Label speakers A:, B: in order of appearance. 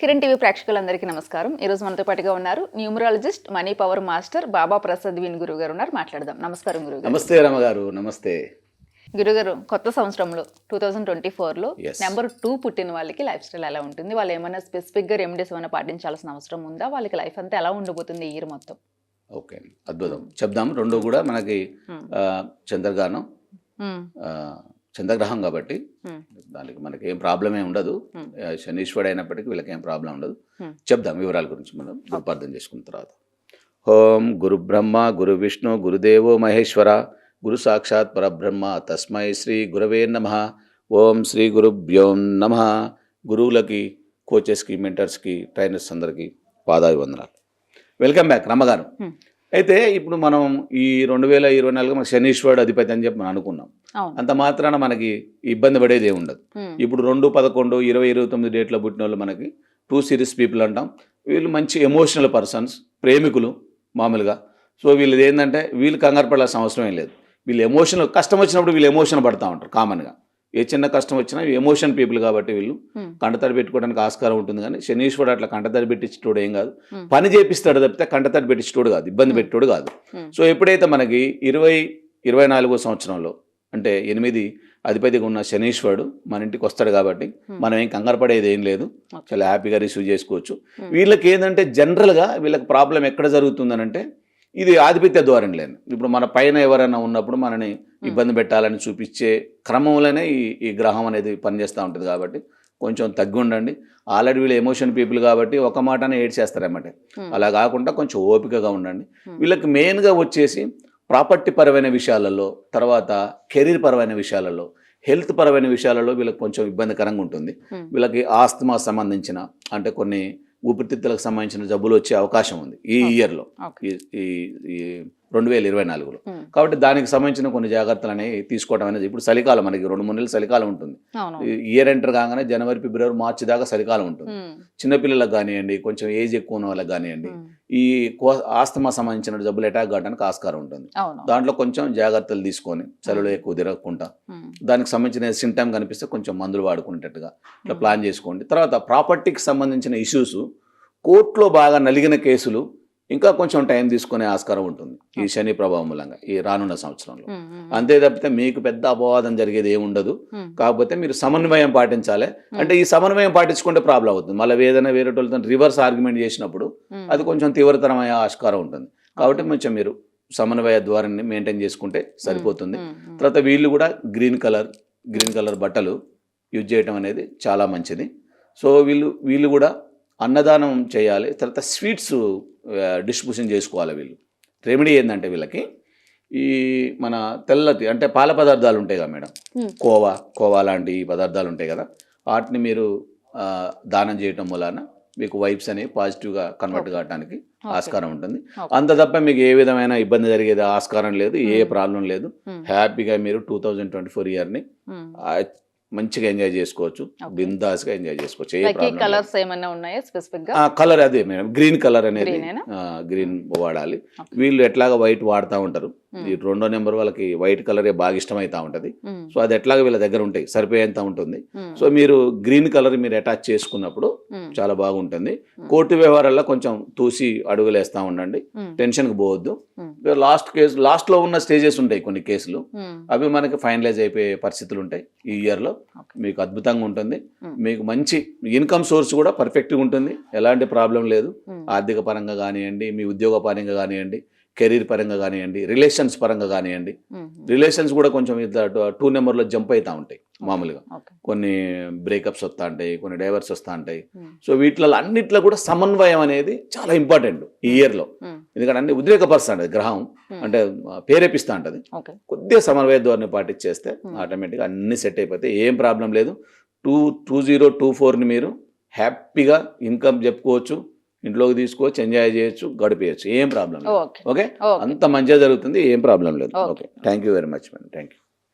A: Kiran TV ప్రేక్షకులందరికీ నమస్కారం ఈ రోజు మనతో పాటుగా ఉన్నారు numerologist money power master Baba Prasad విన్ గురువు గారు ఉన్నారు మాట్లాడదాం నమస్కారం గురువు
B: నమస్తే రామగారు నమస్తే
A: గురుగారు కొత్త సంవత్సరంలో టూ థౌజండ్ ట్వంటీ ఫోర్లో నెంబర్ టూ పుట్టిన వాళ్ళకి లైఫ్ స్టైల్ ఎలా ఉంటుంది వాళ్ళు ఏమైనా స్పెసిఫిక్గా రెమెడీస్ ఏమైనా పాటించాల్సిన అవసరం ఉందా వాళ్ళకి లైఫ్ అంతా ఎలా ఉండబోతుంది ఇయర్ మొత్తం
B: ఓకే అద్భుతం చెప్దాం రెండు కూడా మనకి hmm. చంద్రగానం hmm. చంద్రగ్రహం కాబట్టి దానికి మనకి ఏం ప్రాబ్లమే ఉండదు శనీశ్వరుడు అయినప్పటికీ వీళ్ళకి ఏం ప్రాబ్లం ఉండదు చెప్దాం వివరాల గురించి మనం గురుపార్థం చేసుకున్న తర్వాత ఓం గురు బ్రహ్మ గురు విష్ణు గురుదేవో మహేశ్వర గురు సాక్షాత్ పరబ్రహ్మ తస్మై శ్రీ గురవే నమ ఓం శ్రీ గురుభ్యోం నమ గురువులకి కోచెస్కి మెంటర్స్కి ట్రైనర్స్ అందరికీ పాదాభివందనాలు వెల్కమ్ బ్యాక్ రమ్మగారు అయితే ఇప్పుడు మనం ఈ రెండు వేల ఇరవై నాలుగు మన శనీశ్వరుడు అధిపతి అని చెప్పి మనం అనుకున్నాం అంత మాత్రాన మనకి ఇబ్బంది పడేదే ఉండదు ఇప్పుడు రెండు పదకొండు ఇరవై ఇరవై తొమ్మిది డేట్లో పుట్టిన వాళ్ళు మనకి టూ సిరీస్ పీపుల్ అంటాం వీళ్ళు మంచి ఎమోషనల్ పర్సన్స్ ప్రేమికులు మామూలుగా సో వీళ్ళది ఏంటంటే వీళ్ళు కంగారు పడాల్సిన అవసరం ఏం లేదు వీళ్ళు ఎమోషన్ కష్టం వచ్చినప్పుడు వీళ్ళు ఎమోషన్ పడతా ఉంటారు కామన్గా ఏ చిన్న కష్టం వచ్చినా ఎమోషన్ పీపుల్ కాబట్టి వీళ్ళు కంటతడి పెట్టుకోవడానికి ఆస్కారం ఉంటుంది కానీ శనీశ్వరుడు అట్లా కంటతడి పెట్టించేటోడు ఏం కాదు పని చేపిస్తాడు తప్పితే కంటతడి పెట్టించేటోడు కాదు ఇబ్బంది పెట్టేటోడు కాదు సో ఎప్పుడైతే మనకి ఇరవై ఇరవై నాలుగో సంవత్సరంలో అంటే ఎనిమిది అధిపతిగా ఉన్న శనీశ్వరుడు మన ఇంటికి వస్తాడు కాబట్టి మనం ఏం కంగారు పడేది ఏం లేదు చాలా హ్యాపీగా రిసీవ్ చేసుకోవచ్చు వీళ్ళకి ఏంటంటే జనరల్గా వీళ్ళకి ప్రాబ్లం ఎక్కడ జరుగుతుందనంటే ఇది ఆధిపత్య ధోరణి లేని ఇప్పుడు మన పైన ఎవరైనా ఉన్నప్పుడు మనని ఇబ్బంది పెట్టాలని చూపించే క్రమంలోనే ఈ ఈ గ్రహం అనేది పనిచేస్తూ ఉంటుంది కాబట్టి కొంచెం తగ్గి ఉండండి ఆల్రెడీ వీళ్ళు ఎమోషన్ పీపుల్ కాబట్టి ఒక మాటనే ఏడ్చేస్తారన్నమాట అలా కాకుండా కొంచెం ఓపికగా ఉండండి వీళ్ళకి మెయిన్గా వచ్చేసి ప్రాపర్టీ పరమైన విషయాలలో తర్వాత కెరీర్ పరమైన విషయాలలో హెల్త్ పరమైన విషయాలలో వీళ్ళకి కొంచెం ఇబ్బందికరంగా ఉంటుంది వీళ్ళకి ఆస్తమా సంబంధించిన అంటే కొన్ని ఊపిరితిత్తులకు సంబంధించిన జబ్బులు వచ్చే అవకాశం ఉంది ఈ ఇయర్లో ఈ రెండు వేల ఇరవై నాలుగులో కాబట్టి దానికి సంబంధించిన కొన్ని జాగ్రత్తలు అనేవి తీసుకోవడం అనేది ఇప్పుడు చలికాలం మనకి రెండు మూడు నెలలు చలికాలం ఉంటుంది ఇయర్ ఎంటర్ కాగానే జనవరి ఫిబ్రవరి మార్చి దాకా చలికాలం ఉంటుంది చిన్నపిల్లలకు కానివ్వండి కొంచెం ఏజ్ ఎక్కువ ఉన్న వాళ్ళకి కానివ్వండి ఈ ఆస్తమా సంబంధించిన జబ్బులు అటాక్ కావడానికి ఆస్కారం ఉంటుంది దాంట్లో కొంచెం జాగ్రత్తలు తీసుకొని చలిలో ఎక్కువ తిరగకుండా దానికి సంబంధించిన సింటమ్ కనిపిస్తే కొంచెం మందులు వాడుకునేటట్టుగా ఇట్లా ప్లాన్ చేసుకోండి తర్వాత ప్రాపర్టీకి సంబంధించిన ఇష్యూస్ కోర్టులో బాగా నలిగిన కేసులు ఇంకా కొంచెం టైం తీసుకునే ఆస్కారం ఉంటుంది ఈ శని ప్రభావం మూలంగా ఈ రానున్న సంవత్సరంలో అంతే తప్పితే మీకు పెద్ద అపవాదం జరిగేది ఏముండదు కాకపోతే మీరు సమన్వయం పాటించాలి అంటే ఈ సమన్వయం పాటించుకుంటే ప్రాబ్లం అవుతుంది మళ్ళీ ఏదైనా వేరేటోళ్ళతో రివర్స్ ఆర్గ్యుమెంట్ చేసినప్పుడు అది కొంచెం తీవ్రతరమైన ఆస్కారం ఉంటుంది కాబట్టి కొంచెం మీరు సమన్వయ ద్వారాన్ని మెయింటైన్ చేసుకుంటే సరిపోతుంది తర్వాత వీళ్ళు కూడా గ్రీన్ కలర్ గ్రీన్ కలర్ బట్టలు యూజ్ చేయటం అనేది చాలా మంచిది సో వీళ్ళు వీళ్ళు కూడా అన్నదానం చేయాలి తర్వాత స్వీట్స్ డిస్ట్రిబ్యూషన్ చేసుకోవాలి వీళ్ళు రెమెడీ ఏంటంటే వీళ్ళకి ఈ మన తెల్లతి అంటే పాల పదార్థాలు ఉంటాయి కదా మేడం కోవా కోవా లాంటి పదార్థాలు ఉంటాయి కదా వాటిని మీరు దానం చేయటం వలన మీకు వైబ్స్ అనేవి పాజిటివ్గా కన్వర్ట్ కావడానికి ఆస్కారం ఉంటుంది అంత తప్ప మీకు ఏ విధమైన ఇబ్బంది జరిగేది ఆస్కారం లేదు ఏ ప్రాబ్లం లేదు హ్యాపీగా మీరు టూ థౌజండ్ ట్వంటీ ఫోర్ ఇయర్ని మంచిగా ఎంజాయ్ చేసుకోవచ్చు బిందాస్ గా ఎంజాయ్ చేసుకోవచ్చు కలర్ అదే మేడం గ్రీన్ కలర్ అనేది గ్రీన్ వాడాలి వీళ్ళు ఎట్లాగా వైట్ వాడుతూ ఉంటారు hmm. ఈ రెండో నెంబర్ వాళ్ళకి వైట్ కలరే బాగా ఇష్టమవుతా ఉంటది hmm. సో అది ఎట్లాగా వీళ్ళ దగ్గర ఉంటాయి సరిపోయేంత ఉంటుంది hmm. సో మీరు గ్రీన్ కలర్ మీరు అటాచ్ చేసుకున్నప్పుడు చాలా బాగుంటుంది కోర్టు వ్యవహారాల్లో కొంచెం తూసి అడుగులేస్తా ఉండండి టెన్షన్కి పోవద్దు లాస్ట్ కేసు లాస్ట్లో ఉన్న స్టేజెస్ ఉంటాయి కొన్ని కేసులు అవి మనకి ఫైనలైజ్ అయిపోయే పరిస్థితులు ఉంటాయి ఈ ఇయర్లో మీకు అద్భుతంగా ఉంటుంది మీకు మంచి ఇన్కమ్ సోర్స్ కూడా పర్ఫెక్ట్గా ఉంటుంది ఎలాంటి ప్రాబ్లం లేదు ఆర్థిక పరంగా కానివ్వండి మీ ఉద్యోగ పరంగా కానివ్వండి కెరీర్ పరంగా కానివ్వండి రిలేషన్స్ పరంగా కానివ్వండి రిలేషన్స్ కూడా కొంచెం ఇట్లా టూ నెంబర్లో జంప్ అవుతూ ఉంటాయి మామూలుగా కొన్ని బ్రేకప్స్ వస్తూ ఉంటాయి కొన్ని డైవర్స్ వస్తూ ఉంటాయి సో వీటిలో అన్నిట్లో కూడా సమన్వయం అనేది చాలా ఇంపార్టెంట్ ఈ ఇయర్లో ఎందుకంటే అన్ని ఉద్రేకపరుస్తూ ఉంటుంది గ్రహం అంటే పేరేపిస్తూ ఉంటుంది కొద్దిగా సమన్వయ ధోరణి పాటించేస్తే ఆటోమేటిక్గా అన్ని సెట్ అయిపోతే ఏం ప్రాబ్లం లేదు టూ టూ జీరో టూ ఫోర్ని మీరు హ్యాపీగా ఇన్కమ్ చెప్పుకోవచ్చు ఇంట్లోకి తీసుకోవచ్చు ఎంజాయ్ చేయొచ్చు గడిపేయచ్చు ఏం ప్రాబ్లం ఓకే అంత మంచిగా జరుగుతుంది ఏం ప్రాబ్లం లేదు okay thank you very much madam thank you